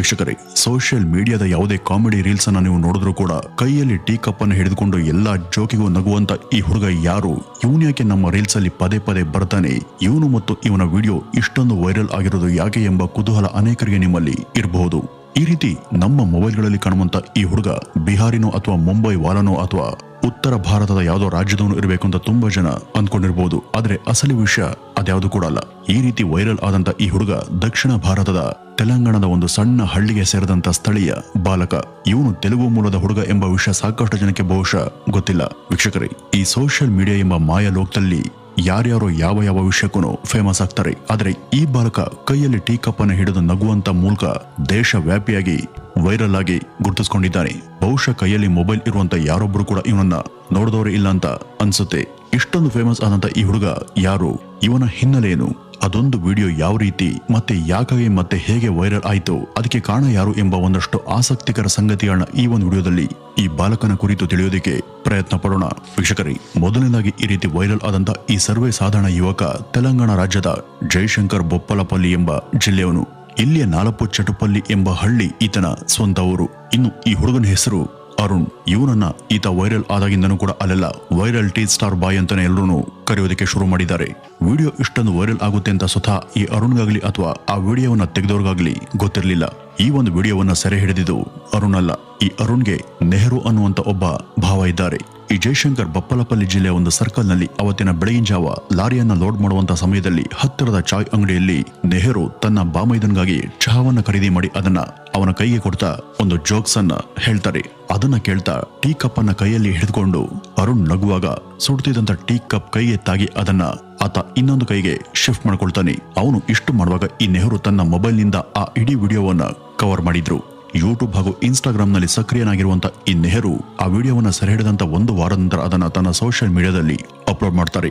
ವೀಕ್ಷಕರೇ ಸೋಷಿಯಲ್ ಮೀಡಿಯಾದ ಯಾವುದೇ comedy reels ಅನ್ನ ನೀವು ನೋಡಿದ್ರು ಕೂಡ ಕೈಯಲ್ಲಿ ಟೀ ಕಪ್ ಅನ್ನು ಹಿಡಿದುಕೊಂಡು ಎಲ್ಲಾ ಜೋಕಿಗೂ ನಗುವಂತ ಈ ಹುಡುಗ ಯಾರು? ಇವನ್ ಯಾಕೆ ನಮ್ಮ ರೀಲ್ಸ್ ಅಲ್ಲಿ ಪದೇ ಪದೇ ಬರ್ತಾನೆ? ಇವನು ಮತ್ತು ಇವನ ವಿಡಿಯೋ ಇಷ್ಟೊಂದು ವೈರಲ್ ಆಗಿರೋದು ಯಾಕೆ ಎಂಬ ಕುತೂಹಲ ಅನೇಕರಿಗೆ ನಿಮ್ಮಲ್ಲಿ ಇರಬಹುದು. ಈ ರೀತಿ ನಮ್ಮ ಮೊಬೈಲ್ಗಳಲ್ಲಿ ಕಾಣುವಂತ ಈ ಹುಡುಗ ಬಿಹಾರಿನೋ ಅಥವಾ ಮುಂಬೈ ವಾಲನೋ ಅಥವಾ ಉತ್ತರ ಭಾರತದ ಯಾವುದೋ ರಾಜ್ಯದವನು ಇರಬೇಕು ಅಂತ ತುಂಬಾ ಜನ ಅಂದ್ಕೊಂಡಿರ್ಬೋದು. ಆದ್ರೆ ಅಸಲಿ ವಿಷಯ ಅದ್ಯಾವುದು ಕೂಡ ಅಲ್ಲ. ಈ ರೀತಿ ವೈರಲ್ ಆದಂತ ಈ ಹುಡುಗ ದಕ್ಷಿಣ ಭಾರತದ ತೆಲಂಗಾಣದ ಒಂದು ಸಣ್ಣ ಹಳ್ಳಿಗೆ ಸೇರಿದಂತ ಸ್ಥಳೀಯ ಬಾಲಕ. ಇವನು ತೆಲುಗು ಮೂಲದ ಹುಡುಗ ಎಂಬ ವಿಷಯ ಸಾಕಷ್ಟು ಜನಕ್ಕೆ ಬಹುಶಃ ಗೊತ್ತಿಲ್ಲ. ವೀಕ್ಷಕರೇ, ಈ ಸೋಷಿಯಲ್ ಮೀಡಿಯಾ ಎಂಬ ಮಾಯ ಲೋಕದಲ್ಲಿ ಯಾರ್ಯಾರು ಯಾವ ಯಾವ ವಿಷಯಕ್ಕೂ ಫೇಮಸ್ ಆಗ್ತಾರೆ. ಆದ್ರೆ ಈ ಬಾಲಕ ಕೈಯಲ್ಲಿ ಟೀ ಕಪ್ ಅನ್ನು ಹಿಡಿದು ನಗುವಂತ ಮೂಲಕ ದೇಶ ವ್ಯಾಪಿಯಾಗಿ ವೈರಲ್ ಆಗಿ ಗುರುತಿಸ್ಕೊಂಡಿದ್ದಾನೆ. ಬಹುಶಃ ಕೈಯಲ್ಲಿ ಮೊಬೈಲ್ ಇರುವಂತ ಯಾರೊಬ್ರು ಕೂಡ ಇವನನ್ನ ನೋಡಿದವರೇ ಇಲ್ಲ ಅಂತ ಅನ್ಸುತ್ತೆ. ಇಷ್ಟೊಂದು ಫೇಮಸ್ ಆದಂತ ಈ ಹುಡುಗ ಯಾರು? ಇವನ ಹಿನ್ನೆಲೆ ಏನು ಅದೊಂದು ವಿಡಿಯೋ ಯಾವ ರೀತಿ, ಮತ್ತೆ ಯಾಕಾಗಿ, ಮತ್ತೆ ಹೇಗೆ ವೈರಲ್ ಆಯಿತು? ಅದಕ್ಕೆ ಕಾರಣ ಯಾರು ಎಂಬ ಒಂದಷ್ಟು ಆಸಕ್ತಿಕರ ಸಂಗತಿಗಳನ್ನ ಈ ಒಂದು ವಿಡಿಯೋದಲ್ಲಿ ಈ ಬಾಲಕನ ಕುರಿತು ತಿಳಿಯೋದಕ್ಕೆ ಪ್ರಯತ್ನ ಪಡೋಣ. ವೀಕ್ಷಕರೇ, ಮೊದಲನೇದಾಗಿ ಈ ರೀತಿ ವೈರಲ್ ಆದಂತ ಈ ಸರ್ವೇ ಸಾಧಾರಣ ಯುವಕ ತೆಲಂಗಾಣ ರಾಜ್ಯದ ಜಯಶಂಕರ್ ಬೊಪ್ಪಲಪಲ್ಲಿ ಎಂಬ ಜಿಲ್ಲೆಯವನು. ಇಲ್ಲಿಯ ನಾಲಪ್ಪು ಚಟುಪಲ್ಲಿ ಎಂಬ ಹಳ್ಳಿ ಈತನ ಸ್ವಂತ ಊರು. ಇನ್ನು ಈ ಹುಡುಗನ ಹೆಸರು ಅರುಣ್. ಇವನನ್ನ ಈತ ವೈರಲ್ ಆದಾಗಿಂದನೂ ಕೂಡ ಅಲ್ಲೆಲ್ಲ ವೈರಲ್ ಟೀ ಸ್ಟಾರ್ ಬಾಯ್ ಅಂತಾನೆ ಎಲ್ಲರೂ ಕರೆಯೋದಕ್ಕೆ ಶುರು ಮಾಡಿದ್ದಾರೆ. ವಿಡಿಯೋ ಇಷ್ಟೊಂದು ವೈರಲ್ ಆಗುತ್ತೆ ಅಂತ ಸ್ವತಃ ಈ ಅರುಣ್ಗಾಗ್ಲಿ ಅಥವಾ ಆ ವಿಡಿಯೋವನ್ನ ತೆಗೆದವ್ರಿಗಾಗ್ಲಿ ಗೊತ್ತಿರಲಿಲ್ಲ. ಈ ಒಂದು ವಿಡಿಯೋವನ್ನ ಸೆರೆ ಹಿಡಿದಿದ್ದು ಅರುಣ್ ಅಲ್ಲ. ಈ ಅರುಣ್ಗೆ ನೆಹರು ಅನ್ನುವಂತ ಒಬ್ಬ ಭಾವ ಇದ್ದಾರೆ. ಈ ಜಯಶಂಕರ್ ಬಪ್ಪಲಪಲ್ಲಿ ಜಿಲ್ಲೆಯ ಒಂದು ಸರ್ಕಲ್ನಲ್ಲಿ ಅವತ್ತಿನ ಬೆಳಗಿನ ಜಾವ ಲಾರಿಯನ್ನ ಲೋಡ್ ಮಾಡುವಂತಹ ಸಮಯದಲ್ಲಿ ಹತ್ತಿರದ ಚಾಯ್ ಅಂಗಡಿಯಲ್ಲಿ ನೆಹರು ತನ್ನ ಬಾಮೈದನ್ಗಾಗಿ ಚಹಾವನ್ನ ಖರೀದಿ ಮಾಡಿ ಅದನ್ನ ಅವನ ಕೈಗೆ ಕೊಡ್ತಾ ಒಂದು ಜೋಕ್ಸ್ ಅನ್ನ ಹೇಳ್ತಾರೆ. ಅದನ್ನ ಕೇಳ್ತಾ ಟೀ ಕಪ್ ಅನ್ನ ಕೈಯಲ್ಲಿ ಹಿಡಿದುಕೊಂಡು ಅರುಣ್ ನಗುವಾಗ ಸುಡ್ತಿದ್ದಂತ ಟೀ ಕಪ್ ಕೈಗೆ ಎತ್ತಾಗಿ ಅದನ್ನ ಆತ ಇನ್ನೊಂದು ಕೈಗೆ ಶಿಫ್ಟ್ ಮಾಡ್ಕೊಳ್ತಾನೆ. ಅವನು ಇಷ್ಟು ಮಾಡುವಾಗ ಈ ನೆಹರು ತನ್ನ ಮೊಬೈಲ್ನಿಂದ ಆ ಇಡೀ ವಿಡಿಯೋವನ್ನ ಕವರ್ ಮಾಡಿದ್ರು. ಯೂಟ್ಯೂಬ್ ಹಾಗೂ ಇನ್ಸ್ಟಾಗ್ರಾಮ್ನಲ್ಲಿ ಸಕ್ರಿಯನಾಗಿರುವಂತ ಈ ನೆಹರು ಆ ವಿಡಿಯೋವನ್ನು ಸೆರೆ ಹಿಡಿದಂತ ಒಂದು ವಾರದ ನಂತರ ಅದನ್ನು ತನ್ನ ಸೋಷಿಯಲ್ ಮೀಡಿಯಾದಲ್ಲಿ ಅಪ್ಲೋಡ್ ಮಾಡ್ತಾರೆ.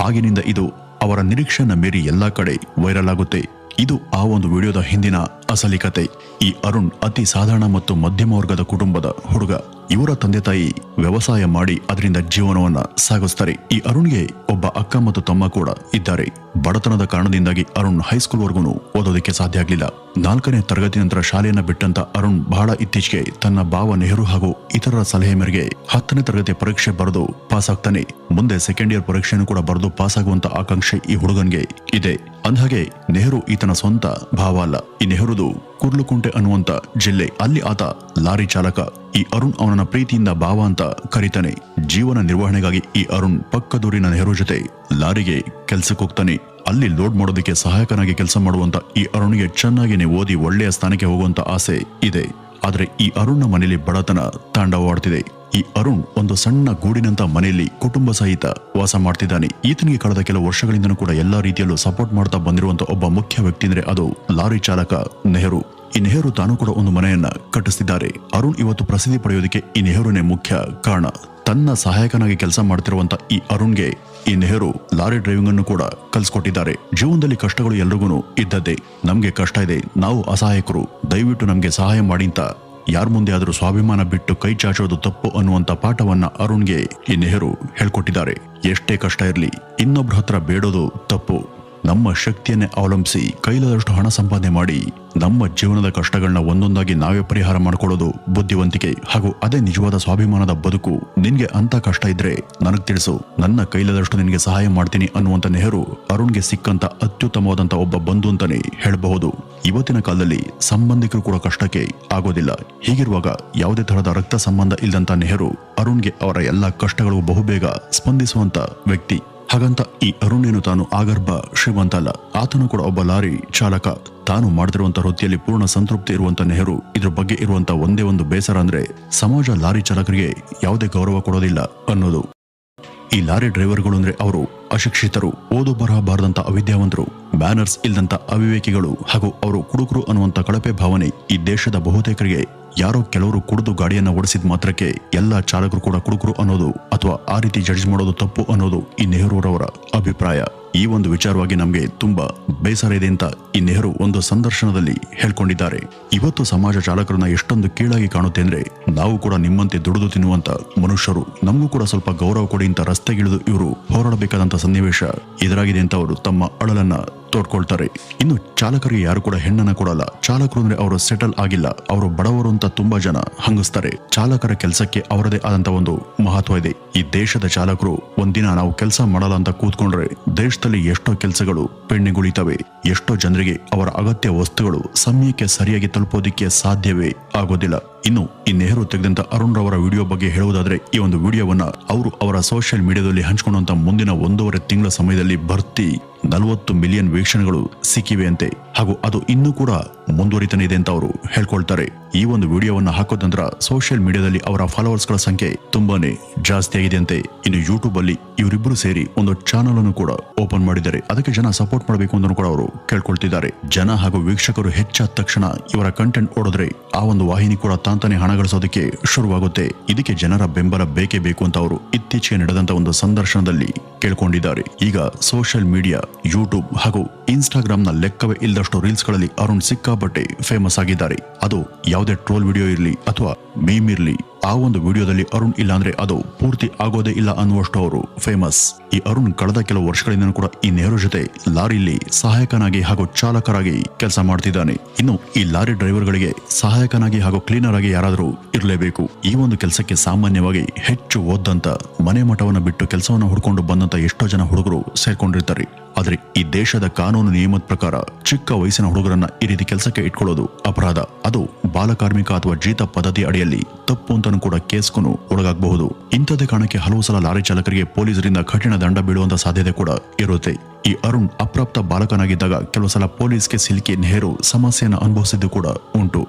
ಆಗಿನಿಂದ ಇದು ಅವರ ನಿರೀಕ್ಷೆನ ಮೀರಿ ಎಲ್ಲಾ ಕಡೆ ವೈರಲ್ ಆಗುತ್ತೆ. ಇದು ಆ ಒಂದು ವಿಡಿಯೋದ ಹಿಂದಿನ ಅಸಲಿ ಕತೆ. ಈ ಅರುಣ್ ಅತಿ ಸಾಧಾರಣ ಮತ್ತು ಮಧ್ಯಮ ವರ್ಗದ ಕುಟುಂಬದ ಹುಡುಗ. ಇವರ ತಂದೆ ತಾಯಿ ವ್ಯವಸಾಯ ಮಾಡಿ ಅದರಿಂದ ಜೀವನವನ್ನ ಸಾಗಿಸ್ತಾರೆ. ಈ ಅರುಣ್ಗೆ ಒಬ್ಬ ಅಕ್ಕ ಮತ್ತು ತಮ್ಮ ಕೂಡ ಇದ್ದಾರೆ. ಬಡತನದ ಕಾರಣದಿಂದಾಗಿ ಅರುಣ್ ಹೈಸ್ಕೂಲ್ ವರ್ಗೂ ಓದೋದಕ್ಕೆ ಸಾಧ್ಯ ಆಗಲಿಲ್ಲ. ನಾಲ್ಕನೇ ತರಗತಿ ನಂತರ ಶಾಲೆಯನ್ನ ಬಿಟ್ಟಂತ ಅರುಣ್ ಬಹಳ ಇತ್ತೀಚೆಗೆ ತನ್ನ ಭಾವ ನೆಹರು ಹಾಗೂ ಇತರರ ಸಲಹೆ ಮೇರೆಗೆ ಹತ್ತನೇ ತರಗತಿ ಪರೀಕ್ಷೆ ಬರೆದು ಪಾಸ್ ಆಗ್ತಾನೆ ಮುಂದೆ ಸೆಕೆಂಡ್ ಇಯರ್ ಪರೀಕ್ಷೆಯನ್ನು ಕೂಡ ಬರೆದು ಪಾಸ್ ಆಗುವಂತ ಆಕಾಂಕ್ಷೆ ಈ ಹುಡುಗನ್ಗೆ ಇದೆ. ಅಂದ್ಹಾಗೆ ನೆಹರು ಈತನ ಸ್ವಂತ ಭಾವ ಅಲ್ಲ. ಈ ನೆಹರುದು ಕುರ್ಲುಕುಂಟೆ ಅನ್ನುವಂತ ಜಿಲ್ಲೆ. ಅಲ್ಲಿ ಆತ ಲಾರಿ ಚಾಲಕ, ಈ ಅರುಣ್ ಅವನ ಪ್ರೀತಿಯಿಂದ ಭಾವ ಅಂತ ಕರೀತಾನೆ. ಜೀವನ ನಿರ್ವಹಣೆಗಾಗಿ ಈ ಅರುಣ್ ಪಕ್ಕದೂರಿನ ನೆಹರು ಜೊತೆ ಲಾರಿಗೆ ಕೆಲ್ಸಕ್ಕೆ ಹೋಗ್ತಾನೆ. ಅಲ್ಲಿ ಲೋಡ್ ಮಾಡೋದಕ್ಕೆ ಸಹಾಯಕನಾಗಿ ಕೆಲಸ ಮಾಡುವಂತ ಈ ಅರುಣ್ಗೆ ಚೆನ್ನಾಗಿನೇ ಓದಿ ಒಳ್ಳೆಯ ಸ್ಥಾನಕ್ಕೆ ಹೋಗುವಂತ ಆಸೆ ಇದೆ. ಆದರೆ ಈ ಅರುಣ್ನ ಮನೆಯಲ್ಲಿ ಬಡತನ ತಾಂಡವವಾಡ್ತಿದೆ ಈ ಅರುಣ್ ಒಂದು ಸಣ್ಣ ಗೂಡಿನಂತ ಮನೆಯಲ್ಲಿ ಕುಟುಂಬ ಸಹಿತ ವಾಸ ಮಾಡ್ತಿದ್ದಾನೆ. ಈತನಿಗೆ ಕಳೆದ ಕೆಲವು ವರ್ಷಗಳಿಂದನೂ ಕೂಡ ಎಲ್ಲಾ ರೀತಿಯಲ್ಲೂ ಸಪೋರ್ಟ್ ಮಾಡ್ತಾ ಬಂದಿರುವಂತ ಒಬ್ಬ ಮುಖ್ಯ ವ್ಯಕ್ತಿ ಅಂದ್ರೆ ಅದು ಲಾರಿ ಚಾಲಕ ನೆಹರು. ಈ ನೆಹರು ತಾನು ಕೂಡ ಒಂದು ಮನೆಯನ್ನ ಕಟ್ಟಿಸ್ತಿದ್ದಾರೆ. ಅರುಣ್ ಇವತ್ತು ಪ್ರಸಿದ್ಧಿ ಪಡೆಯೋದಕ್ಕೆ ಈ ನೆಹರುನೇ ಮುಖ್ಯ ಕಾರಣ. ತನ್ನ ಸಹಾಯಕನಾಗಿ ಕೆಲಸ ಮಾಡ್ತಿರುವಂತ ಈ ಅರುಣ್ಗೆ ಈ ನೆಹರು ಲಾರಿ ಡ್ರೈವಿಂಗ್ ಅನ್ನು ಕೂಡ ಕಲಿಸ್ಕೊಟ್ಟಿದ್ದಾರೆ. ಜೀವನದಲ್ಲಿ ಕಷ್ಟಗಳು ಎಲ್ರಿಗೂ ಇದ್ದದ್ದೇ. ನಮ್ಗೆ ಕಷ್ಟ ಇದೆ. ನಾವು ಅಸಹಾಯಕರು. ದಯವಿಟ್ಟು ನಮ್ಗೆ ಸಹಾಯ ಮಾಡಿ ಅಂತ ಯಾರ ಮುಂದೆ ಆದರೂ ಸ್ವಾಭಿಮಾನ ಬಿಟ್ಟು ಕೈ ಚಾಚೋದು ತಪ್ಪು ಅನ್ನುವಂತ ಪಾಠವನ್ನ ಅರುಣ್ಗೆ ಈ ನೆಹರು ಹೇಳ್ಕೊಟ್ಟಿದ್ದಾರೆ. ಎಷ್ಟೇ ಕಷ್ಟ ಇರಲಿ, ಇನ್ನೊಬ್ರ ಹತ್ರ ಬೇಡೋದು ತಪ್ಪು. ನಮ್ಮ ಶಕ್ತಿಯನ್ನೇ ಅವಲಂಬಿಸಿ ಕೈಲಾದಷ್ಟು ಹಣ ಸಂಪಾದನೆ ಮಾಡಿ ನಮ್ಮ ಜೀವನದ ಕಷ್ಟಗಳನ್ನ ಒಂದೊಂದಾಗಿ ನಾವೇ ಪರಿಹಾರ ಮಾಡ್ಕೊಳ್ಳೋದು ಬುದ್ಧಿವಂತಿಕೆ ಹಾಗೂ ಅದೇ ನಿಜವಾದ ಸ್ವಾಭಿಮಾನದ ಬದುಕು. ನಿನ್ಗೆ ಅಂತ ಕಷ್ಟ ಇದ್ರೆ ನನಗ್ ತಿಳಿಸು, ನನ್ನ ಕೈಲಾದಷ್ಟು ನಿನಗೆ ಸಹಾಯ ಮಾಡ್ತೀನಿ ಅನ್ನುವಂತ ನೆಹರು ಅರುಣ್ಗೆ ಸಿಕ್ಕಂತ ಅತ್ಯುತ್ತಮವಾದಂತ ಒಬ್ಬ ಬಂಧು ಅಂತಾನೆ ಹೇಳಬಹುದು. ಇವತ್ತಿನ ಕಾಲದಲ್ಲಿ ಸಂಬಂಧಿಕರು ಕೂಡ ಕಷ್ಟಕ್ಕೆ ಆಗೋದಿಲ್ಲ. ಹೀಗಿರುವಾಗ ಯಾವುದೇ ತರಹದ ರಕ್ತ ಸಂಬಂಧ ಇಲ್ಲದಂತ ನೆಹರು ಅರುಣ್ಗೆ ಅವರ ಎಲ್ಲಾ ಕಷ್ಟಗಳು ಬಹುಬೇಗ ಸ್ಪಂದಿಸುವಂತ ವ್ಯಕ್ತಿ. ಹಾಗಂತ ಈ ಅರುಣೇನು ತಾನು ಆಗರ್ಭ ಶ್ರೀಮಂತ ಅಲ್ಲ ಆತನು ಕೂಡ ಒಬ್ಬ ಲಾರಿ ಚಾಲಕ. ತಾನು ಮಾಡದಿರುವಂತಹ ವೃತ್ತಿಯಲ್ಲಿ ಪೂರ್ಣ ಸಂತೃಪ್ತಿ ಇರುವಂತ ನೆಹರು. ಇದ್ರ ಬಗ್ಗೆ ಇರುವಂತ ಒಂದೇ ಒಂದು ಬೇಸರ ಅಂದ್ರೆ, ಸಮಾಜ ಲಾರಿ ಚಾಲಕರಿಗೆ ಯಾವುದೇ ಗೌರವ ಕೊಡೋದಿಲ್ಲ ಅನ್ನೋದು. ಈ ಲಾರಿ ಡ್ರೈವರ್ಗಳು ಅಂದ್ರೆ ಅವರು ಅಶಿಕ್ಷಿತರು, ಓದು ಬರಹ ಬಾರದಂತ ಅವಿದ್ಯಾವಂತರು, ಬ್ಯಾನರ್ಸ್ ಇಲ್ಲದಂತ ಅವಿವೇಕಿಗಳು ಹಾಗೂ ಅವರು ಕುಡುಕರು ಅನ್ನುವಂತ ಕಳಪೆ ಭಾವನೆ ಈ ದೇಶದ ಬಹುತೇಕರಿಗೆ ಯಾರೋ ಕೆಲವರು ಕುಡಿದು ಗಾಡಿಯನ್ನು ಓಡಿಸಿದ ಮಾತ್ರಕ್ಕೆ ಎಲ್ಲ ಚಾಲಕರು ಕೂಡ ಕುಡುಕರು ಅನ್ನೋದು ಅಥವಾ ಆ ರೀತಿ ಜಡ್ಜ್ ಮಾಡೋದು ತಪ್ಪು ಅನ್ನೋದು ಈ ನೆಹರೂರವರ ಅಭಿಪ್ರಾಯ. ಈ ಒಂದು ವಿಚಾರವಾಗಿ ನಮಗೆ ತುಂಬಾ ಬೇಸರ ಇದೆ ಅಂತ ಈ ನೆಹರು ಒಂದು ಸಂದರ್ಶನದಲ್ಲಿ ಹೇಳ್ಕೊಂಡಿದ್ದಾರೆ. ಇವತ್ತು ಸಮಾಜ ಚಾಲಕರನ್ನ ಎಷ್ಟೊಂದು ಕೀಳಾಗಿ ಕಾಣುತ್ತೆ ಅಂದ್ರೆ ನಾವು ಕೂಡ ನಿಮ್ಮಂತೆ ದುಡಿದು ತಿನ್ನುವಂತ ಮನುಷ್ಯರು, ನಮಗೂ ಕೂಡ ಸ್ವಲ್ಪ ಗೌರವ ಕೊಡಿ ಅಂತ ರಸ್ತೆಗಿಳಿದು ಇವರು ಹೋರಾಡಬೇಕಾದಂತ ಸನ್ನಿವೇಶ ಎದುರಾಗಿದೆ ಅಂತ ಅವರು ತಮ್ಮ ಅಳಲನ್ನ ತೋಡ್ಕೊಳ್ತಾರೆ. ಇನ್ನು ಚಾಲಕರಿಗೆ ಯಾರು ಕೂಡ ಹೆಣ್ಣನ್ನ ಕೊಡಲ್ಲ. ಚಾಲಕರು ಅಂದ್ರೆ ಅವರು ಸೆಟಲ್ ಆಗಿಲ್ಲ. ಅವರು ಬಡವರು ಅಂತ ತುಂಬಾ ಜನ ಹಂಗಿಸ್ತಾರೆ. ಚಾಲಕರ ಕೆಲಸಕ್ಕೆ ಅವರದೇ ಆದಂತ ಒಂದು ಮಹತ್ವ ಇದೆ. ಈ ದೇಶದ ಚಾಲಕರು ಒಂದಿನ ನಾವು ಕೆಲಸ ಮಾಡಲ್ಲ ಅಂತ ಕೂತ್ಕೊಂಡ್ರೆ ದೇಶದಲ್ಲಿ ಎಷ್ಟೋ ಕೆಲಸಗಳು ಪೆಣ್ಣಿಗುಳಿತವೆ. ಎಷ್ಟೋ ಜನರಿಗೆ ಅವರ ಅಗತ್ಯ ವಸ್ತುಗಳು ಸಮಯಕ್ಕೆ ಸರಿಯಾಗಿ ತಲುಪೋದಿಕ್ಕೆ ಸಾಧ್ಯವೇ ಆಗೋದಿಲ್ಲ. ಇನ್ನು ಈ ನೆಹರು ತೆಗೆದಂತ ಅರುಣ್ ರವರ ವಿಡಿಯೋ ಬಗ್ಗೆ ಹೇಳುವುದಾದ್ರೆ ಈ ಒಂದು ವಿಡಿಯೋವನ್ನ ಅವರು ಅವರ ಸೋಷಿಯಲ್ ಮೀಡಿಯಾದಲ್ಲಿ ಹಂಚಿಕೊಂಡಂತ ಮುಂದಿನ ಒಂದೂವರೆ ತಿಂಗಳ ಸಮಯದಲ್ಲಿ ಭರ್ತಿ ನಲವತ್ತು ಮಿಲಿಯನ್ ವೀಕ್ಷಣೆಗಳು ಸಿಕ್ಕಿವೆ ಅಂತೆ. ಹಾಗೂ ಅದು ಇನ್ನೂ ಕೂಡ ಮುಂದುವರಿತಾನೆ ಇದೆ ಅಂತ ಅವರು ಹೇಳ್ಕೊಳ್ತಾರೆ. ಈ ಒಂದು ವಿಡಿಯೋವನ್ನು ಹಾಕೋದ ನಂತರ ಸೋಷಿಯಲ್ ಮೀಡಿಯಾದಲ್ಲಿ ಅವರ ಫಾಲೋವರ್ಸ್ಗಳ ಸಂಖ್ಯೆ ತುಂಬಾನೇ ಜಾಸ್ತಿ ಆಗಿದೆ ಅಂತೆ. ಇನ್ನು ಯೂಟ್ಯೂಬ್ ಅಲ್ಲಿ ಇವರಿಬ್ಬರು ಸೇರಿ ಒಂದು ಚಾನಲ್ ಅನ್ನು ಕೂಡ ಓಪನ್ ಮಾಡಿದ್ದಾರೆ. ಅದಕ್ಕೆ ಜನ ಸಪೋರ್ಟ್ ಮಾಡಬೇಕು ಅಂತ ಕೂಡ ಅವರು ಕೇಳ್ಕೊಳ್ತಿದ್ದಾರೆ. ಜನ ಹಾಗೂ ವೀಕ್ಷಕರು ಹೆಚ್ಚಾದ ತಕ್ಷಣ ಇವರ ಕಂಟೆಂಟ್ ಓಡಿದ್ರೆ ಆ ಒಂದು ವಾಹಿನಿ ಕೂಡ ತಾಂತಾನೆ ಹಣ ಗಳಿಸೋದಕ್ಕೆ ಶುರುವಾಗುತ್ತೆ. ಇದಕ್ಕೆ ಜನರ ಬೆಂಬಲ ಬೇಕೇ ಬೇಕು ಅಂತ ಅವರು ಇತ್ತೀಚೆಗೆ ನಡೆದಂತ ಒಂದು ಸಂದರ್ಶನದಲ್ಲಿ ಕೇಳ್ಕೊಂಡಿದ್ದಾರೆ. ಈಗ ಸೋಷಿಯಲ್ ಮೀಡಿಯಾ ಯೂಟ್ಯೂಬ್ ಹಾಗೂ ಇನ್ಸ್ಟಾಗ್ರಾಮ್ನ ಲೆಕ್ಕವೇ ಇಲ್ಲದಷ್ಟು ರೀಲ್ಸ್ಗಳಲ್ಲಿ ಅರುಣ್ ಸಿಕ್ಕಾಪಟ್ಟೆ ಫೇಮಸ್ ಆಗಿದ್ದಾರೆ. ಅದು ಯಾವುದೇ ಟ್ರೋಲ್ ವಿಡಿಯೋ ಇರಲಿ ಅಥವಾ ಮೀಮ್ ಇರಲಿ ಆ ಒಂದು ವಿಡಿಯೋದಲ್ಲಿ ಅರುಣ್ ಇಲ್ಲ ಅಂದ್ರೆ ಅದು ಪೂರ್ತಿ ಆಗೋದೇ ಇಲ್ಲ ಅನ್ನುವಷ್ಟು ಅವರು ಫೇಮಸ್ ಈ ಅರುಣ್ ಕಳೆದ ಕೆಲವು ವರ್ಷಗಳಿಂದ ಕೂಡ ಈ ನೆಹರು ಜೊತೆ ಲಾರಿಲಿ ಸಹಾಯಕನಾಗಿ ಹಾಗೂ ಚಾಲಕರಾಗಿ ಕೆಲಸ ಮಾಡ್ತಿದ್ದಾನೆ. ಇನ್ನು ಈ ಲಾರಿ ಡ್ರೈವರ್ಗಳಿಗೆ ಸಹಾಯಕನಾಗಿ ಹಾಗೂ ಕ್ಲೀನರ್ ಆಗಿ ಯಾರಾದರೂ ಇರಲೇಬೇಕು. ಈ ಒಂದು ಕೆಲಸಕ್ಕೆ ಸಾಮಾನ್ಯವಾಗಿ ಹೆಚ್ಚು ಓದಂತ ಮನೆ ಮಠವನ್ನು ಬಿಟ್ಟು ಕೆಲಸವನ್ನು ಹುಡ್ಕೊಂಡು ಬಂದಂತ ಎಷ್ಟೋ ಜನ ಹುಡುಗರು ಸೇರ್ಕೊಂಡಿರ್ತಾರೆ. ಆದ್ರೆ ಈ ದೇಶದ ಕಾನೂನು ನಿಯಮದ ಪ್ರಕಾರ ಚಿಕ್ಕ ವಯಸ್ಸಿನ ಹುಡುಗರನ್ನ ಈ ರೀತಿ ಕೆಲಸಕ್ಕೆ ಇಟ್ಕೊಳ್ಳೋದು ಅಪರಾಧ. ಅದು ಬಾಲಕಾರ್ಮಿಕ ಅಥವಾ ಜೀತ ಪದ್ಧತಿ ಅಡಿಯಲ್ಲಿ ತಪ್ಪು ಅಂತಾನು ಕೂಡ ಕೇಸ್ಗೂ ಒಳಗಾಗಬಹುದು. ಇಂಥದೇ ಕಾರಣಕ್ಕೆ ಹಲವು ಸಲ ಲಾರಿ ಚಾಲಕರಿಗೆ ಪೊಲೀಸರಿಂದ ಕಠಿಣ ದಂಡ ಬೀಳುವಂತ ಸಾಧ್ಯತೆ ಕೂಡ ಇರುತ್ತೆ. ಈ ಅರುಣ್ ಅಪ್ರಾಪ್ತ ಬಾಲಕನಾಗಿದ್ದಾಗ ಕೆಲವು ಸಲ ಪೊಲೀಸ್ಗೆ ಸಿಲುಕಿ ನೆಹರು ಸಮಸ್ಯೆಯನ್ನು ಅನುಭವಿಸಿದ್ದು ಕೂಡ ಉಂಟು.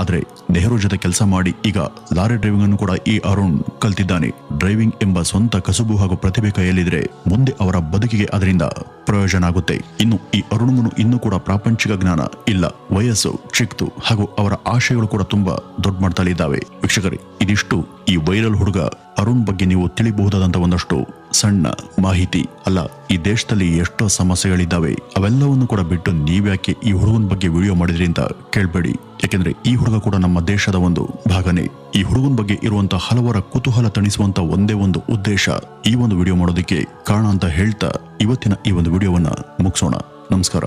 ಆದರೆ ನೆಹರು ಜೊತೆ ಕೆಲಸ ಮಾಡಿ ಈಗ ಲಾರಿ ಡ್ರೈವಿಂಗ್ ಅನ್ನು ಕೂಡ ಈ ಅರುಣ್ ಕಲ್ತಿದ್ದಾನೆ. ಡ್ರೈವಿಂಗ್ ಎಂಬ ಸ್ವಂತ ಕಸುಬು ಹಾಗೂ ಪ್ರತಿಭೆ ಕೈಯಲ್ಲಿದ್ರೆ ಮುಂದೆ ಅವರ ಬದುಕಿಗೆ ಅದರಿಂದ ಪ್ರಯೋಜನ ಆಗುತ್ತೆ. ಇನ್ನು ಈ ಅರುಣ್ಮನು ಇನ್ನೂ ಕೂಡ ಪ್ರಾಪಂಚಿಕ ಜ್ಞಾನ ಇಲ್ಲ. ವಯಸ್ಸು ಚಿಕ್ತು ಹಾಗೂ ಅವರ ಆಶಯಗಳು ಕೂಡ ತುಂಬಾ ದೊಡ್ಡ ಮಟ್ಟದಲ್ಲಿ ಇದ್ದಾವೆ ವೀಕ್ಷಕರೇ, ಇದಿಷ್ಟು ಈ ವೈರಲ್ ಹುಡುಗ ಅರುಣ್ ಬಗ್ಗೆ ನೀವು ತಿಳಿಬಹುದಾದಂತ ಒಂದಷ್ಟು ಸಣ್ಣ ಮಾಹಿತಿ. ಅಲ್ಲ, ಈ ದೇಶದಲ್ಲಿ ಎಷ್ಟೋ ಸಮಸ್ಯೆಗಳಿದ್ದಾವೆ. ಅವೆಲ್ಲವನ್ನು ಕೂಡ ಬಿಟ್ಟು ನೀವ್ಯಾಕೆ ಈ ಹುಡುಗನ ಬಗ್ಗೆ ವಿಡಿಯೋ ಮಾಡಿದ್ರಿ ಅಂತ ಕೇಳ್ಬೇಡಿ. ಯಾಕೆಂದ್ರೆ ಈ ಹುಡುಗ ಕೂಡ ನಮ್ಮ ದೇಶದ ಒಂದು ಭಾಗನೇ. ಈ ಹುಡುಗನ ಬಗ್ಗೆ ಇರುವಂತ ಹಲವರ ಕುತೂಹಲ ತಣಿಸುವಂತ ಒಂದೇ ಒಂದು ಉದ್ದೇಶ. ಈ ಒಂದು ವಿಡಿಯೋ ಮಾಡೋದಕ್ಕೆ ಕಾರಣ ಅಂತ ಹೇಳ್ತಾ ಇವತ್ತಿನ ಈ ಒಂದು ವಿಡಿಯೋವನ್ನ ಮುಗಿಸೋಣ. ನಮಸ್ಕಾರ.